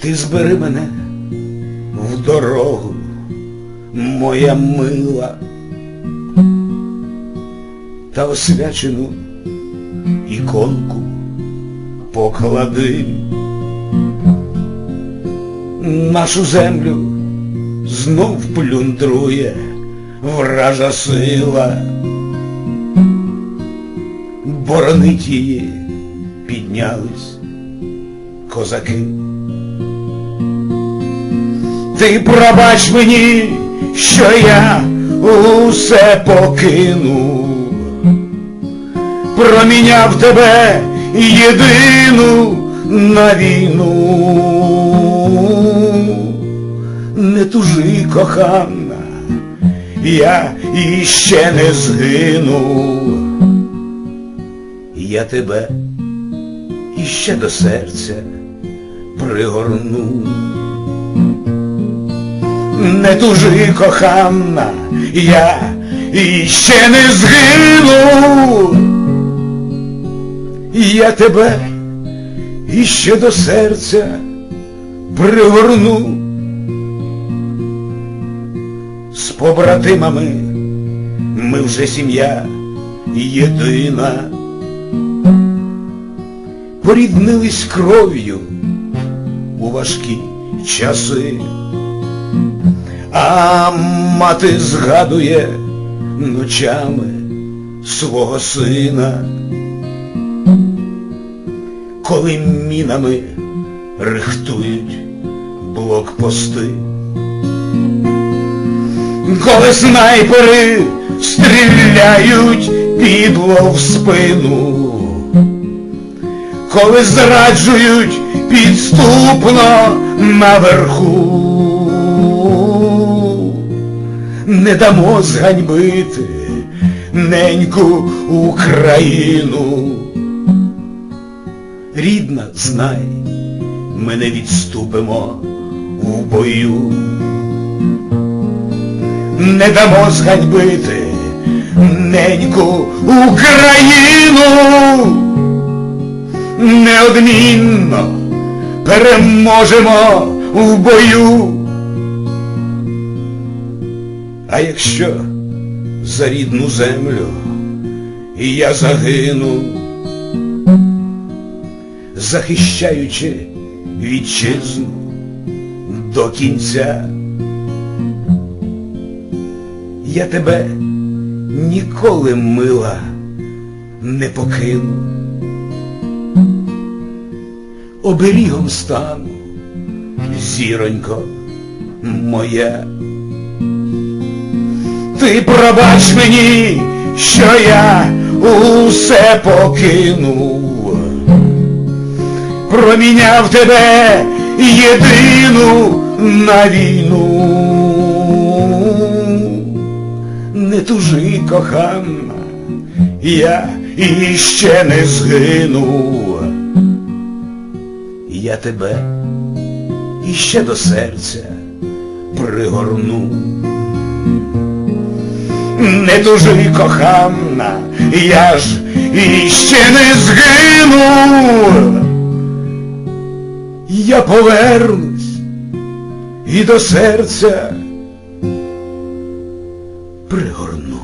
Ти збери мене в дорогу, моя мила, та освячену іконку поклади. Нашу землю знов плюндрує вража сила, боронить її піднялись козаки. Ти пробач мені, що я усе покинув, проміняв тебе єдину на війну. Не тужи, кохана, я іще не згину. Я тебе іще до серця пригорну. Не тужи, кохана, я іще не згину. Я тебе іще до серця пригорну. З побратимами ми вже сім'я єдина. Поріднились кров'ю у важкі часи. А мати згадує ночами свого сина, коли мінами рихтують блокпости, коли снайпери стріляють підло в спину, коли зраджують підступно наверху не дамо зганьбити неньку Україну. Рідна, знай, ми не відступимо в бою. Не дамо зганьбити неньку Україну. Неодмінно переможемо в бою. А якщо за рідну землю я загину, захищаючи вітчизну до кінця, я тебе ніколи мила не покину, оберігом стану, зіронько моя. Ти пробач мені, що я усе покинув, проміняв тебе єдину на війну. Не тужи, кохана, я іще не згину я тебе іще до серця пригорну. Не дуже кохана, я ж іще не згину. Я повернусь і до серця пригорну.